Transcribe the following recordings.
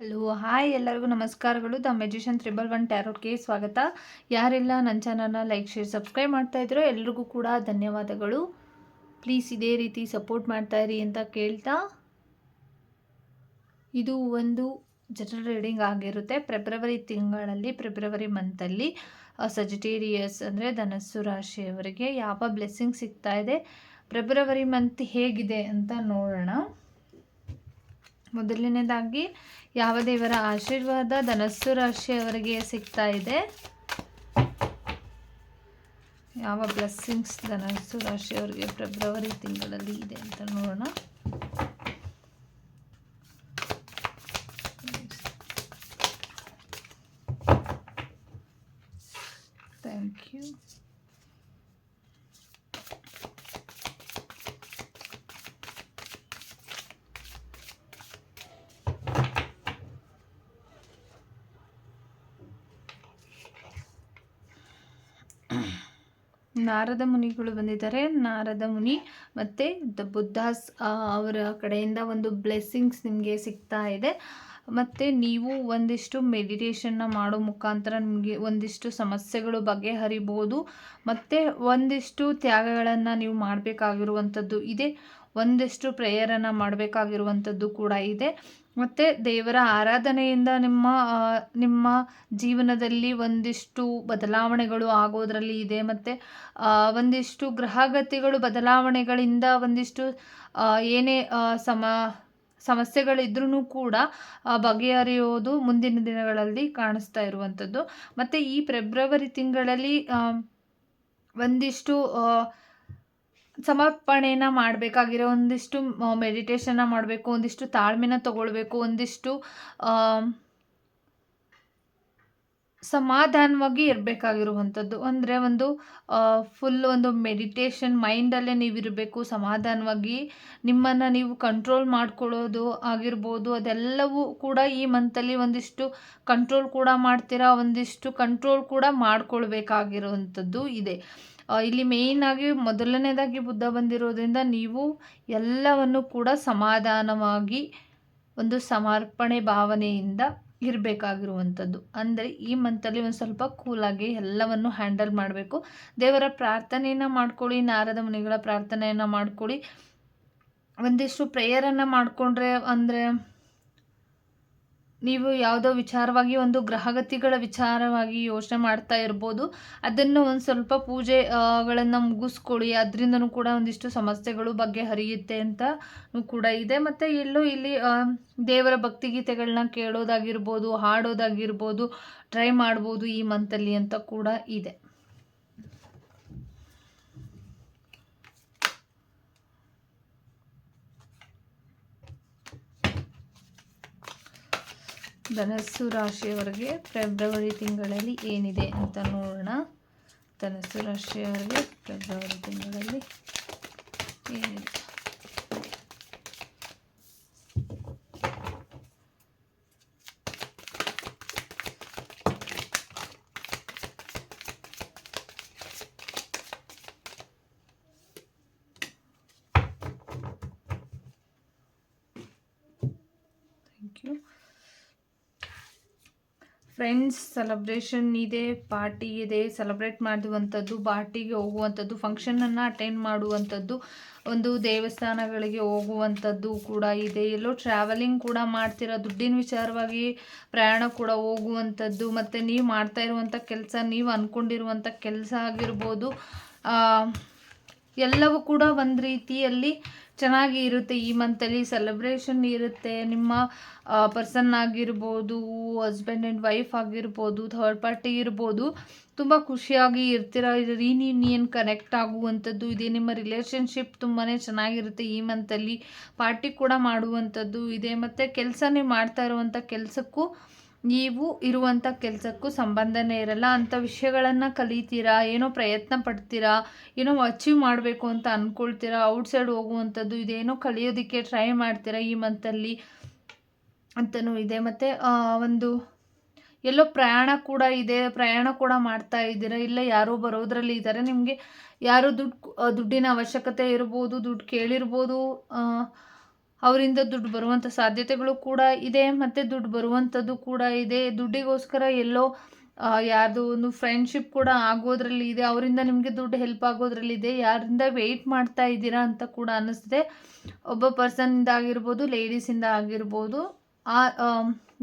Hello, hi ಎಲ್ಲರಿಗೂ ನಮಸ್ಕಾರಗಳು. The magician triple one ಟ್ಯಾರೋಟ್ಗೆ ಸ್ವಾಗತ. ಯಾರೆಲ್ಲ ನನ್ನ ಚಾನಲ್ನ ಲೈಕ್, ಶೇರ್, ಸಬ್ಸ್ಕ್ರೈಬ್ ಮಾಡ್ತಾ ಇದ್ರೋ ಎಲ್ರಿಗೂ ಕೂಡ ಧನ್ಯವಾದಗಳು. ಪ್ಲೀಸ್ ಇದೇ ರೀತಿ ಸಪೋರ್ಟ್ ಮಾಡ್ತಾ ಇರಿ ಅಂತ ಕೇಳ್ತಾ. ಇದು ಒಂದು ಜನರಲ್ ರೀಡಿಂಗ್ ಆಗಿರುತ್ತೆ. ಫೆಬ್ರವರಿ ತಿಂಗಳಲ್ಲಿ, ಫೆಬ್ರವರಿ ಮಂತಲ್ಲಿ ಸಜಿಟೇರಿಯಸ್ ಅಂದರೆ ಧನಸ್ಸು ರಾಶಿಯವರಿಗೆ ಯಾವ ಬ್ಲೆಸ್ಸಿಂಗ್ ಸಿಗ್ತಾ ಇದೆ, ಫೆಬ್ರವರಿ ಮಂತ್ ಹೇಗಿದೆ ಅಂತ ನೋಡೋಣ. ಮೊದಲನೇದಾಗಿ ಯಾವ ದೇವರ ಆಶೀರ್ವಾದ ಧನಸ್ಸು ರಾಶಿಯವರಿಗೆ ಸಿಗ್ತಾ ಇದೆ? ಯಾವ ಬ್ಲೆಸ್ಸಿಂಗ್ಸ್ ಧನಸ್ಸು ರಾಶಿಯವರಿಗೆ ಫೆಬ್ರವರಿ ತಿಂಗಳಲ್ಲಿ ಇದೆ ಅಂತ ನೋಡೋಣ ಥ್ಯಾಂಕ್ ಯು ನಾರದ ಮುನಿಗಳು ಬಂದಿದ್ದಾರೆ. ನಾರದ ಮುನಿ ಮತ್ತು ದ ಬುದ್ಧಾಸ್ ಅವರ ಕಡೆಯಿಂದ ಒಂದು ಬ್ಲೆಸ್ಸಿಂಗ್ಸ್ ನಿಮಗೆ ಸಿಗ್ತಾ ಇದೆ. ಮತ್ತು ನೀವು ಒಂದಿಷ್ಟು ಮೆಡಿಟೇಷನ್ನ ಮಾಡೋ ಮುಖಾಂತರ ನಿಮಗೆ ಒಂದಿಷ್ಟು ಸಮಸ್ಯೆಗಳು ಬಗೆಹರಿಬೋದು. ಮತ್ತು ಒಂದಿಷ್ಟು ತ್ಯಾಗಗಳನ್ನು ನೀವು ಮಾಡಬೇಕಾಗಿರುವಂಥದ್ದು ಇದೆ. ಒಂದಿಷ್ಟು ಪ್ರೇಯರನ್ನು ಮಾಡಬೇಕಾಗಿರುವಂಥದ್ದು ಕೂಡ ಇದೆ. ಮತ್ತು ದೇವರ ಆರಾಧನೆಯಿಂದ ನಿಮ್ಮ ನಿಮ್ಮ ಜೀವನದಲ್ಲಿ ಒಂದಿಷ್ಟು ಬದಲಾವಣೆಗಳು ಆಗೋದರಲ್ಲಿ ಇದೆ. ಮತ್ತು ಒಂದಿಷ್ಟು ಗ್ರಹಗತಿಗಳು ಬದಲಾವಣೆಗಳಿಂದ ಒಂದಿಷ್ಟು ಏನೇ ಸಮ ಸಮಸ್ಯೆಗಳಿದ್ರೂ ಕೂಡ ಬಗೆಹರಿಯೋದು ಮುಂದಿನ ದಿನಗಳಲ್ಲಿ ಕಾಣಿಸ್ತಾ ಇರುವಂಥದ್ದು. ಮತ್ತು ಈ ಫೆಬ್ರವರಿ ತಿಂಗಳಲ್ಲಿ ಒಂದಿಷ್ಟು ಸಮರ್ಪಣೆನ ಮಾಡಬೇಕಾಗಿರೋ ಒಂದಿಷ್ಟು ಮೆಡಿಟೇಷನ್ನ ಮಾಡಬೇಕು, ಒಂದಿಷ್ಟು ತಾಳ್ಮೆನ ತಗೊಳ್ಬೇಕು, ಒಂದಿಷ್ಟು ಸಮಾಧಾನವಾಗಿ ಇರಬೇಕಾಗಿರುವಂಥದ್ದು. ಅಂದರೆ ಒಂದು ಫುಲ್ ಒಂದು ಮೆಡಿಟೇಷನ್ ಮೈಂಡಲ್ಲೇ ನೀವು ಇರಬೇಕು ಸಮಾಧಾನವಾಗಿ ನಿಮ್ಮನ್ನು ನೀವು ಕಂಟ್ರೋಲ್ ಮಾಡ್ಕೊಳ್ಳೋದು ಆಗಿರ್ಬೋದು, ಅದೆಲ್ಲವೂ ಕೂಡ ಈ ಮಂತಲ್ಲಿ ಒಂದಿಷ್ಟು ಕಂಟ್ರೋಲ್ ಕೂಡ ಮಾಡ್ತೀರಾ, ಒಂದಿಷ್ಟು ಕಂಟ್ರೋಲ್ ಕೂಡ ಮಾಡ್ಕೊಳ್ಬೇಕಾಗಿರುವಂಥದ್ದು ಇದೆ. ಇಲ್ಲಿ ಮೇಯ್ನಾಗಿ ಮೊದಲನೇದಾಗಿ ಬುದ್ಧ ಬಂದಿರೋದ್ರಿಂದ ನೀವು ಎಲ್ಲವನ್ನು ಕೂಡ ಸಮಾಧಾನವಾಗಿ ಒಂದು ಸಮರ್ಪಣೆ ಭಾವನೆಯಿಂದ ಇರಬೇಕಾಗಿರುವಂಥದ್ದು. ಅಂದರೆ ಈ ಮಂತಲ್ಲಿ ಒಂದು ಸ್ವಲ್ಪ ಕೂಲಾಗಿ ಎಲ್ಲವನ್ನು ಹ್ಯಾಂಡಲ್ ಮಾಡಬೇಕು. ದೇವರ ಪ್ರಾರ್ಥನೆಯನ್ನು ಮಾಡ್ಕೊಳ್ಳಿ, ನಾರದ ಮುನಿಗಳ ಪ್ರಾರ್ಥನೆಯನ್ನು ಮಾಡ್ಕೊಳ್ಳಿ. ಒಂದಿಷ್ಟು ಪ್ರೇಯರನ್ನು ಮಾಡಿಕೊಂಡ್ರೆ ಅಂದರೆ ನೀವು ಯಾವುದೋ ವಿಚಾರವಾಗಿ ಒಂದು ಗ್ರಹಗತಿಗಳ ವಿಚಾರವಾಗಿ ಯೋಚನೆ ಮಾಡ್ತಾ ಇರ್ಬೋದು. ಅದನ್ನು ಒಂದು ಸ್ವಲ್ಪ ಪೂಜೆಗಳನ್ನು ಮುಗಿಸ್ಕೊಳ್ಳಿ. ಅದರಿಂದನೂ ಕೂಡ ಒಂದಿಷ್ಟು ಸಮಸ್ಯೆಗಳು ಬಗ್ಗೆ ಹರಿಯುತ್ತೆ ಅಂತ ಕೂಡ ಇದೆ. ಮತ್ತು ಎಲ್ಲೂ ಇಲ್ಲಿ ದೇವರ ಭಕ್ತಿಗೀತೆಗಳನ್ನ ಕೇಳೋದಾಗಿರ್ಬೋದು, ಹಾಡೋದಾಗಿರ್ಬೋದು, ಟ್ರೈ ಮಾಡ್ಬೋದು ಈ ಮಂತಲ್ಲಿ ಅಂತ ಕೂಡ ಇದೆ. ಧನಸ್ಸು ರಾಶಿಯವರಿಗೆ ಫೆಬ್ರವರಿ ತಿಂಗಳಲ್ಲಿ ಏನಿದೆ ಅಂತ ನೋಡೋಣ. ಧನಸ್ಸು ರಾಶಿಯವರಿಗೆ ಫೆಬ್ರವರಿ ತಿಂಗಳಲ್ಲಿ ಏನಿದೆ ಥ್ಯಾಂಕ್ ಯು ಫ್ರೆಂಡ್ಸ್, ಸೆಲೆಬ್ರೇಷನ್ ಇದೆ, ಪಾರ್ಟಿ ಇದೆ, ಸೆಲೆಬ್ರೇಟ್ ಮಾಡುವಂಥದ್ದು, ಪಾರ್ಟಿಗೆ ಹೋಗುವಂಥದ್ದು, ಫಂಕ್ಷನನ್ನು ಅಟೆಂಡ್ ಮಾಡುವಂಥದ್ದು, ಒಂದು ದೇವಸ್ಥಾನಗಳಿಗೆ ಹೋಗುವಂಥದ್ದು ಕೂಡ ಇದೆ. ಎಲ್ಲೋ ಟ್ರಾವೆಲಿಂಗ್ ಕೂಡ ಮಾಡ್ತೀರಾ? ದುಡ್ಡಿನ ವಿಚಾರವಾಗಿ ಪ್ರಯಾಣ ಕೂಡ ಹೋಗುವಂಥದ್ದು, ಮತ್ತು ನೀವು ಮಾಡ್ತಾ ಇರುವಂಥ ಕೆಲಸ, ನೀವು ಅಂದ್ಕೊಂಡಿರುವಂಥ ಕೆಲಸ ಆಗಿರ್ಬೋದು ಎಲ್ಲವೂ ಕೂಡ ಒಂದು ರೀತಿಯಲ್ಲಿ ಚೆನ್ನಾಗಿ ಇರುತ್ತೆ. ಈ ಮಂತಲ್ಲಿ ಸೆಲೆಬ್ರೇಷನ್ ಇರುತ್ತೆ. ನಿಮ್ಮ ಪರ್ಸನ್ ಆಗಿರ್ಬೋದು ಹಸ್ಬೆಂಡ್ ಆ್ಯಂಡ್ ವೈಫ್ ಆಗಿರ್ಬೋದು ಥರ್ಡ್ ಪಾರ್ಟಿ ಇರ್ಬೋದು, ತುಂಬ ಖುಷಿಯಾಗಿ ಇರ್ತೀರ? ರೀನಿಯನ್ ಕನೆಕ್ಟ್ ಆಗುವಂಥದ್ದು, ಇದೆ. ನಿಮ್ಮ ರಿಲೇಷನ್ಶಿಪ್ ತುಂಬಾ ಚೆನ್ನಾಗಿರುತ್ತೆ ಈ ಮಂತಲ್ಲಿ ಪಾರ್ಟಿ ಕೂಡ ಮಾಡುವಂಥದ್ದು ಇದೆ. ಮತ್ತು ಕೆಲಸನೇ ಮಾಡ್ತಾ ಇರುವಂಥ ಕೆಲಸಕ್ಕೂ ನೀವು ಇರುವಂಥ ಕೆಲಸಕ್ಕೂ ಸಂಬಂಧನೇ ಇರಲ್ಲ, ಅಂಥ ವಿಷಯಗಳನ್ನು ಕಲಿತೀರಾ, ಏನೋ ಪ್ರಯತ್ನ ಪಡ್ತೀರಾ, ಏನೋ ಅಚೀವ್ ಮಾಡಬೇಕು ಅಂತ ಅಂದ್ಕೊಳ್ತೀರಾ ಔಟ್ಸೈಡ್ ಹೋಗುವಂಥದ್ದು, ಇದೇನೋ ಕಲಿಯೋದಕ್ಕೆ ಟ್ರೈ ಮಾಡ್ತೀರಾ ಈ ಮಂತಲ್ಲಿ ಅಂತಲೂ ಇದೆ. ಮತ್ತು ಒಂದು ಎಲ್ಲೋ ಪ್ರಯಾಣ ಕೂಡ ಇದೆ, ಪ್ರಯಾಣ ಕೂಡ ಮಾಡ್ತಾ ಇದ್ದೀರಾ, ಇಲ್ಲ ಯಾರೋ ಬರೋದ್ರಲ್ಲಿ ಇದ್ದಾರೆ ನಿಮಗೆ ಯಾರೋ ದುಡ್ಡು ದುಡ್ಡಿನ ಅವಶ್ಯಕತೆ ಇರ್ಬೋದು, ದುಡ್ಡು ಕೇಳಿರ್ಬೋದು ಅವರಿಂದ ದುಡ್ಡು ಬರುವಂಥ ಸಾಧ್ಯತೆಗಳು ಕೂಡ ಇದೆ, ಮತ್ತು ದುಡ್ಡು ಬರುವಂಥದ್ದು ಕೂಡ ಇದೆ. ದುಡ್ಡಿಗೋಸ್ಕರ ಎಲ್ಲೋ ಯಾರ್ದು ಒಂದು ಫ್ರೆಂಡ್ಶಿಪ್ ಕೂಡ ಆಗೋದ್ರಲ್ಲಿ ಇದೆ, ಅವರಿಂದ ನಿಮಗೆ ದುಡ್ಡು ಹೆಲ್ಪ್ ಆಗೋದ್ರಲ್ಲಿ ಇದೆ, ಯಾರಿಂದ ವೆಯ್ಟ್ ಮಾಡ್ತಾ ಇದ್ದೀರಾ ಅಂತ ಕೂಡ ಅನ್ನಿಸ್ತಿದೆ ಒಬ್ಬ ಪರ್ಸನ್ನಿಂದ ಆಗಿರ್ಬೋದು ಲೇಡೀಸಿಂದ ಆಗಿರ್ಬೋದು. ಆ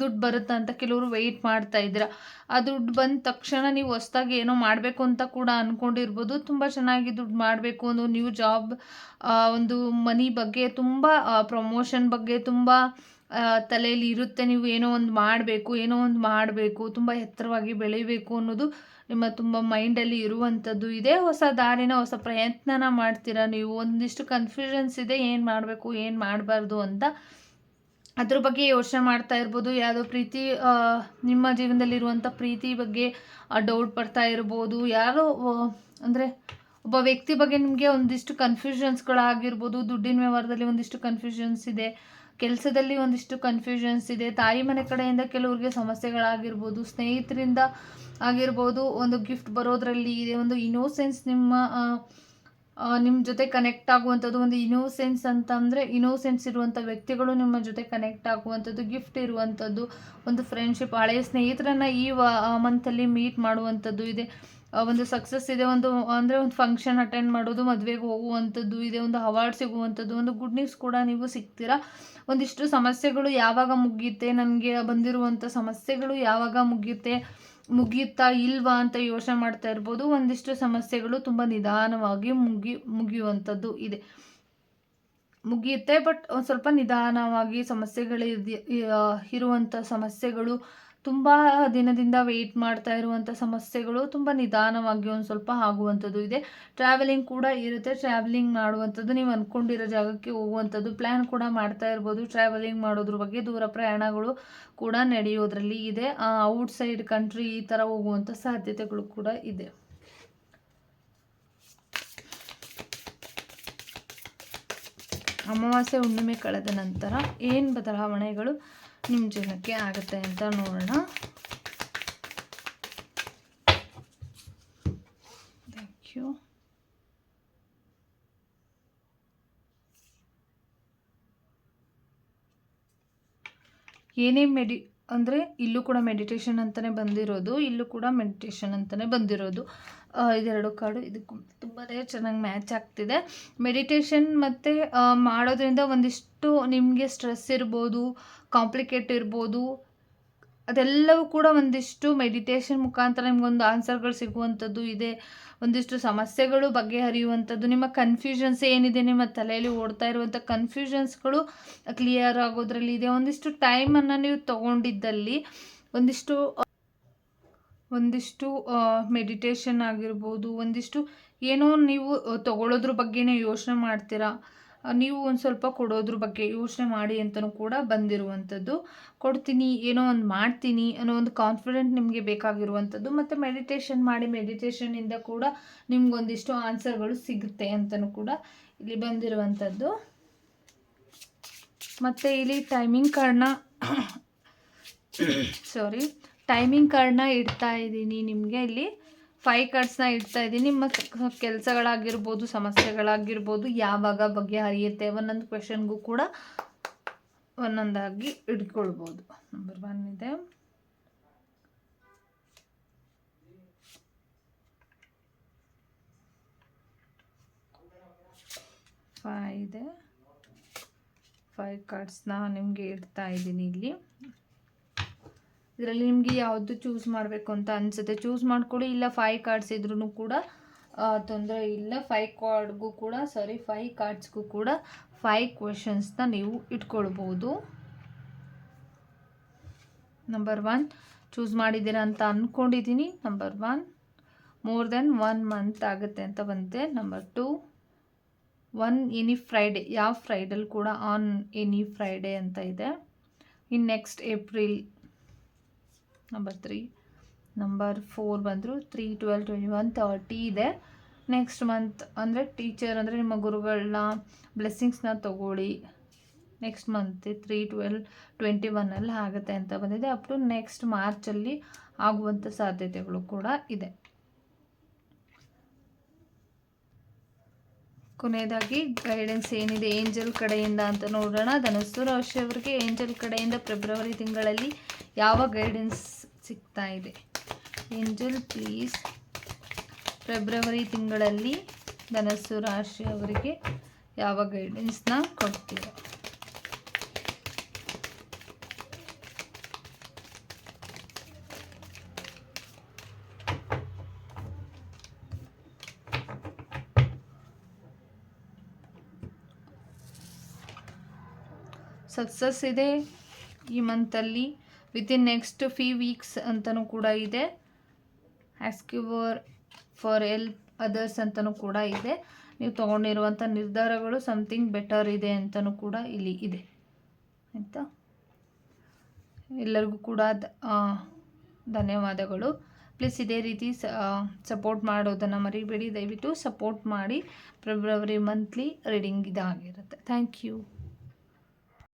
ದುಡ್ಡು ಬರುತ್ತೆ ಅಂತ ಕೆಲವರು ವೆಯ್ಟ್ ಮಾಡ್ತಾ ಇದ್ದೀರಾ. ಆ ದುಡ್ಡು ಬಂದ ತಕ್ಷಣ ನೀವು ಹೊಸ್ದಾಗಿ ಏನೋ ಮಾಡಬೇಕು ಅಂತ ಕೂಡ ಅಂದ್ಕೊಂಡಿರ್ಬೋದು ತುಂಬ ಚೆನ್ನಾಗಿ ದುಡ್ಡು ಮಾಡಬೇಕು. ಒಂದು ನ್ಯೂ ಜಾಬ್ ಒಂದು ಮನಿ ಬಗ್ಗೆ ತುಂಬ ಪ್ರಮೋಷನ್ ಬಗ್ಗೆ ತುಂಬ ತಲೆಯಲ್ಲಿ ಇರುತ್ತೆ. ನೀವು ಏನೋ ಒಂದು ಮಾಡಬೇಕು, ಏನೋ ಒಂದು ಮಾಡಬೇಕು, ತುಂಬ ಎತ್ತರವಾಗಿ ಬೆಳಿಬೇಕು ಅನ್ನೋದು ನಿಮ್ಮ ತುಂಬ ಮೈಂಡಲ್ಲಿ ಇರುವಂಥದ್ದು ಇದೆ. ಹೊಸ ದಾರಿನ, ಹೊಸ ಪ್ರಯತ್ನನ ಮಾಡ್ತೀರಾ ನೀವು? ಒಂದಿಷ್ಟು ಕನ್ಫ್ಯೂಷನ್ಸ್ ಇದೆ. ಏನು ಮಾಡಬೇಕು, ಏನು ಮಾಡಬಾರ್ದು ಅಂತ ಅದ್ರ ಬಗ್ಗೆ ಯೋಚನೆ ಮಾಡ್ತಾ ಇರ್ಬೋದು. ಯಾವುದೋ ಪ್ರೀತಿ ನಿಮ್ಮ ನಿಮ್ಮ ಜೀವನದಲ್ಲಿರುವಂಥ ಪ್ರೀತಿ ಬಗ್ಗೆ ಡೌಟ್ ಬರ್ತಾ ಇರ್ಬೋದು. ಯಾರೋ ಅಂದರೆ ಒಬ್ಬ ವ್ಯಕ್ತಿ ಬಗ್ಗೆ ನಿಮಗೆ ಒಂದಿಷ್ಟು ಕನ್ಫ್ಯೂಷನ್ಸ್ಗಳಾಗಿರ್ಬೋದು ದುಡ್ಡಿನ ವ್ಯವಹಾರದಲ್ಲಿ ಒಂದಿಷ್ಟು ಕನ್ಫ್ಯೂಷನ್ಸ್ ಇದೆ. ಕೆಲಸದಲ್ಲಿ ಒಂದಿಷ್ಟು ಕನ್ಫ್ಯೂಷನ್ಸ್ ಇದೆ. ತಾಯಿ ಮನೆ ಕಡೆಯಿಂದ ಕೆಲವ್ರಿಗೆ ಸಮಸ್ಯೆಗಳಾಗಿರ್ಬೋದು. ಸ್ನೇಹಿತರಿಂದ ಆಗಿರ್ಬೋದು. ಒಂದು ಗಿಫ್ಟ್ ಬರೋದ್ರಲ್ಲಿ ಇದೆ. ಒಂದು ಇನೋಸೆನ್ಸ್ ನಿಮ್ಮ ನಿಮ್ಮ ಜೊತೆ ಕನೆಕ್ಟ್ ಆಗುವಂಥದ್ದು ಒಂದು ಇನೋಸೆನ್ಸ್ ಅಂತಂದರೆ ಇನೋಸೆನ್ಸ್ ಇರುವಂಥ ವ್ಯಕ್ತಿಗಳು ನಿಮ್ಮ ಜೊತೆ ಕನೆಕ್ಟ್ ಆಗುವಂಥದ್ದು ಗಿಫ್ಟ್ ಇರುವಂಥದ್ದು, ಒಂದು ಫ್ರೆಂಡ್ಶಿಪ್ ಹಳೆಯ ಸ್ನೇಹಿತರನ್ನು ಈ ಮಂತಲ್ಲಿ ಮೀಟ್ ಮಾಡುವಂಥದ್ದು ಇದೆ. ಒಂದು ಸಕ್ಸಸ್ ಇದೆ, ಒಂದು, ಅಂದರೆ ಒಂದು ಫಂಕ್ಷನ್ ಅಟೆಂಡ್ ಮಾಡೋದು, ಮದುವೆಗೆ ಹೋಗುವಂಥದ್ದು, ಇದೆ ಒಂದು ಅವಾರ್ಡ್ ಸಿಗುವಂಥದ್ದು, ಒಂದು ಗುಡ್ ನ್ಯೂಸ್ ಕೂಡ ನೀವು ಸಿಗ್ತೀರಾ? ಒಂದಿಷ್ಟು ಸಮಸ್ಯೆಗಳು ಯಾವಾಗ ಮುಗಿಯುತ್ತೆ? ನನಗೆ ಬಂದಿರುವಂಥ ಸಮಸ್ಯೆಗಳು ಯಾವಾಗ ಮುಗಿಯುತ್ತೆ? ಮುಗಿಯುತ್ತಾ ಇಲ್ವಾ ಅಂತ ಯೋಚನೆ ಮಾಡ್ತಾ ಇರ್ಬೋದು. ಒಂದಿಷ್ಟು ಸಮಸ್ಯೆಗಳು ತುಂಬ ನಿಧಾನವಾಗಿ ಮುಗಿ, ಮುಗಿಯುವಂಥದ್ದು ಇದೆ. ಮುಗಿಯುತ್ತೆ ಬಟ್ ಒಂದು ಸ್ವಲ್ಪ ನಿಧಾನವಾಗಿ ಸಮಸ್ಯೆಗಳು ಇರುವಂಥ ಸಮಸ್ಯೆಗಳು ತುಂಬ ದಿನದಿಂದ ವೆಯ್ಟ್ ಮಾಡ್ತಾ ಇರುವಂಥ ಸಮಸ್ಯೆಗಳು ತುಂಬ ನಿಧಾನವಾಗಿ ಒಂದು ಸ್ವಲ್ಪ ಆಗುವಂಥದ್ದು ಇದೆ. ಟ್ರಾವೆಲಿಂಗ್ ಕೂಡ ಇರುತ್ತೆ. ಟ್ರಾವೆಲಿಂಗ್ ಮಾಡುವಂಥದ್ದು ನೀವು ಅಂದ್ಕೊಂಡಿರೋ ಜಾಗಕ್ಕೆ ಹೋಗುವಂಥದ್ದು ಪ್ಲ್ಯಾನ್ ಕೂಡ ಮಾಡ್ತಾ ಇರ್ಬೋದು. ಟ್ರಾವೆಲಿಂಗ್ ಮಾಡೋದ್ರ ಬಗ್ಗೆ ದೂರ ಪ್ರಯಾಣಗಳು ಕೂಡ ನಡೆಯೋದ್ರಲ್ಲಿ ಇದೆ. ಔಟ್ಸೈಡ್ ಕಂಟ್ರಿ ಈ ಥರ ಹೋಗುವಂಥ ಸಾಧ್ಯತೆಗಳು ಕೂಡ ಇದೆ. ಅಮಾವಾಸ್ಯೆ ಹುಣ್ಣಿಮೆ ಕಳೆದ ನಂತರ ಏನು ಬದಲಾವಣೆಗಳು ನಿಮ್ಮ ಜೀವನಕ್ಕೆ ಆಗುತ್ತೆ ಅಂತ ನೋಡೋಣ. ಥ್ಯಾಂಕ್ ಯು ಏನೇ ಮೆಡಿ ಅಂದರೆ ಇಲ್ಲೂ ಕೂಡ ಮೆಡಿಟೇಷನ್ ಅಂತಲೇ ಬಂದಿರೋದು, ಇಲ್ಲೂ ಕೂಡ ಮೆಡಿಟೇಷನ್ ಅಂತಲೇ ಬಂದಿರೋದು. ಇದೆರಡು ಕಾರ್ಡು ಇದಕ್ಕೂ ತುಂಬಾ ಚೆನ್ನಾಗಿ ಮ್ಯಾಚ್ ಆಗ್ತಿದೆ. ಮೆಡಿಟೇಷನ್ ಮತ್ತು ಮಾಡೋದ್ರಿಂದ ಒಂದಿಷ್ಟು ನಿಮಗೆ ಸ್ಟ್ರೆಸ್ ಇರ್ಬೋದು ಕಾಂಪ್ಲಿಕೇಟ್ ಇರ್ಬೋದು, ಅದೆಲ್ಲವೂ ಕೂಡ ಒಂದಿಷ್ಟು ಮೆಡಿಟೇಷನ್ ಮುಖಾಂತರ ನಿಮಗೊಂದು ಆನ್ಸರ್ಗಳು ಸಿಗುವಂಥದ್ದು ಇದೆ. ಒಂದಿಷ್ಟು ಸಮಸ್ಯೆಗಳು ಬಗೆಹರಿಯುವಂಥದ್ದು, ನಿಮ್ಮ ಕನ್ಫ್ಯೂಷನ್ಸ್ ಏನಿದೆ, ನಿಮ್ಮ ತಲೆಯಲ್ಲಿ ಓಡ್ತಾ ಇರುವಂಥ ಕನ್ಫ್ಯೂಷನ್ಸ್ಗಳು ಕ್ಲಿಯರ್ ಆಗೋದ್ರಲ್ಲಿ ಇದೆ. ಒಂದಿಷ್ಟು ಟೈಮನ್ನು ನೀವು ತಗೊಂಡಿದ್ದಲ್ಲಿ ಒಂದಿಷ್ಟು ಒಂದಿಷ್ಟು ಮೆಡಿಟೇಷನ್ ಆಗಿರ್ಬೋದು, ಒಂದಿಷ್ಟು ಏನೋ ನೀವು ತಗೊಳ್ಳೋದ್ರ ಬಗ್ಗೆನೇ ಯೋಚನೆ ಮಾಡ್ತೀರಾ? ನೀವು ಒಂದು ಸ್ವಲ್ಪ ಕೊಡೋದ್ರ ಬಗ್ಗೆ ಯೋಚನೆ ಮಾಡಿ ಅಂತಲೂ ಕೂಡ ಬಂದಿರುವಂಥದ್ದು. ಕೊಡ್ತೀನಿ, ಏನೋ ಒಂದು ಮಾಡ್ತೀನಿ ಅನ್ನೋ ಒಂದು ಕಾನ್ಫಿಡೆಂಟ್ ನಿಮಗೆ ಬೇಕಾಗಿರುವಂಥದ್ದು ಮತ್ತು ಮೆಡಿಟೇಷನ್ ಮಾಡಿ ಮೆಡಿಟೇಷನಿಂದ ಕೂಡ ನಿಮ್ಗೊಂದಿಷ್ಟು ಆನ್ಸರ್ಗಳು ಸಿಗುತ್ತೆ ಅಂತಲೂ ಕೂಡ ಇಲ್ಲಿ ಬಂದಿರುವಂಥದ್ದು. ಮತ್ತು ಇಲ್ಲಿ ಟೈಮಿಂಗ್ ಕಾರ್ಡ್ನ ಸಾರಿ ಟೈಮಿಂಗ್ ಕಾರ್ಡ್ನ ಇಡ್ತಾ ಇದ್ದೀನಿ ನಿಮಗೆ ಇಲ್ಲಿ. ಫೈ ಕಾರ್ಡ್ಸ್ನ ಇಡ್ತಾ ಇದ್ದೀನಿ. ನಿಮ್ಮ ಕೆಲಸಗಳಾಗಿರ್ಬೋದು, ಸಮಸ್ಯೆಗಳಾಗಿರ್ಬೋದು, ಯಾವಾಗ ಬಗೆಹರಿಯುತ್ತೆ ಒಂದೊಂದು ಕ್ವೆಶನ್ಗೂ ಕೂಡ ಒಂದೊಂದಾಗಿ ಇಟ್ಕೊಳ್ಬೋದು ನಂಬರ್ ಒನ್ ಇದೆ. ಫೈ ಇದೆ. ಫೈ ಕಾರ್ಡ್ಸ್ನ ನಿಮಗೆ ಇಡ್ತಾ ಇದ್ದೀನಿ ಇಲ್ಲಿ. ಇದರಲ್ಲಿ ನಿಮಗೆ ಯಾವುದು ಚೂಸ್ ಮಾಡಬೇಕು ಅಂತ ಅನಿಸುತ್ತೆ. ಚೂಸ್ ಮಾಡ್ಕೊಳ್ಳಿ, ಇಲ್ಲ ಫೈವ್ ಕಾರ್ಡ್ಸ್ ಇದ್ರೂ ಕೂಡ ತೊಂದರೆ ಇಲ್ಲ. ಫೈವ್ ಕಾರ್ಡ್ಗೂ ಕೂಡ ಸಾರಿ ಫೈವ್ ಕಾರ್ಡ್ಸ್ಗೂ ಕೂಡ ಫೈ ಕ್ವೆಶನ್ಸ್ನ ನೀವು ಇಟ್ಕೊಳ್ಬೋದು. ನಂಬರ್ ಒನ್ ಚೂಸ್ ಮಾಡಿದ್ದೀರಾ ಅಂತ ಅಂದ್ಕೊಂಡಿದ್ದೀನಿ number one more then one month ಆಗುತ್ತೆ ಅಂತ ಬಂತೆ number two one any Friday ಯಾವ ಫ್ರೈಡಲ್ಲಿ ಕೂಡ ಆನ್ ಎನಿ ಫ್ರೈಡೇ ಅಂತ ಇದೆ. In next April number three number four ಬಂದರು. Three twelve twenty one thirty ಇದೆ. ನೆಕ್ಸ್ಟ್ ಮಂತ್ ಅಂದರೆ ಟೀಚರ್ ಅಂದರೆ ನಿಮ್ಮ ಗುರುಗಳನ್ನ ಬ್ಲೆಸ್ಸಿಂಗ್ಸ್ನ ತಗೊಳ್ಳಿ. Next month three twelve twenty ಒನ್ನಲ್ಲಿ ಆಗುತ್ತೆ ಅಂತ ಬಂದಿದೆ. ಅಪ್ ಟು ನೆಕ್ಸ್ಟ್ ಮಾರ್ಚಲ್ಲಿ ಆಗುವಂಥ ಸಾಧ್ಯತೆಗಳು ಕೂಡ ಇದೆ. ಕೊನೆಯದಾಗಿ ಗೈಡೆನ್ಸ್ ಏನಿದೆ ಏಂಜಲ್ ಕಡೆಯಿಂದ ಅಂತ ನೋಡೋಣ. ಧನಸ್ಸು ರಾಶಿಯವರಿಗೆ ಏಂಜಲ್ ಕಡೆಯಿಂದ ಫೆಬ್ರವರಿ ತಿಂಗಳಲ್ಲಿ ಯಾವ ಗೈಡೆನ್ಸ್ ಸಿಗ್ತಾ ಇದೆ? ಏಂಜಲ್ ಪ್ಲೀಸ್ ಫೆಬ್ರವರಿ ತಿಂಗಳಲ್ಲಿ ಧನಸ್ಸು ರಾಶಿಯವರಿಗೆ ಯಾವ ಗೈಡೆನ್ಸ್ನ ಕೊಡ್ತೀರಾ? ಸಕ್ಸಸ್ ಇದೆ ಈ ಮಂತಲ್ಲಿ ವಿತಿನ್ ನೆಕ್ಸ್ಟ್ ಫೀ ವೀಕ್ಸ್ ಅಂತಲೂ ಕೂಡ ಇದೆ. ಆಸ್ಕ್ಯೂವರ್ ಫಾರ್ ಎಲ್ಪ್ ಅದರ್ಸ್ ಅಂತಲೂ ಕೂಡ ಇದೆ. ನೀವು ತೊಗೊಂಡಿರುವಂಥ ನಿರ್ಧಾರಗಳು ಸಮಥಿಂಗ್ ಬೆಟರ್ ಇದೆ ಅಂತಲೂ ಕೂಡ ಇಲ್ಲಿ ಇದೆ. ಆಯಿತಾ? ಎಲ್ಲರಿಗೂ ಕೂಡ ಧನ್ಯವಾದಗಳು. ಪ್ಲೀಸ್ ಇದೇ ರೀತಿ ಸಪೋರ್ಟ್ ಮಾಡೋದನ್ನು ಮರಿಬೇಡಿ. ದಯವಿಟ್ಟು ಸಪೋರ್ಟ್ ಮಾಡಿ. ಫೆಬ್ರವರಿ ಮಂತ್ಲಿ ರೀಡಿಂಗ್ ಇದಾಗಿರುತ್ತೆ. Thank you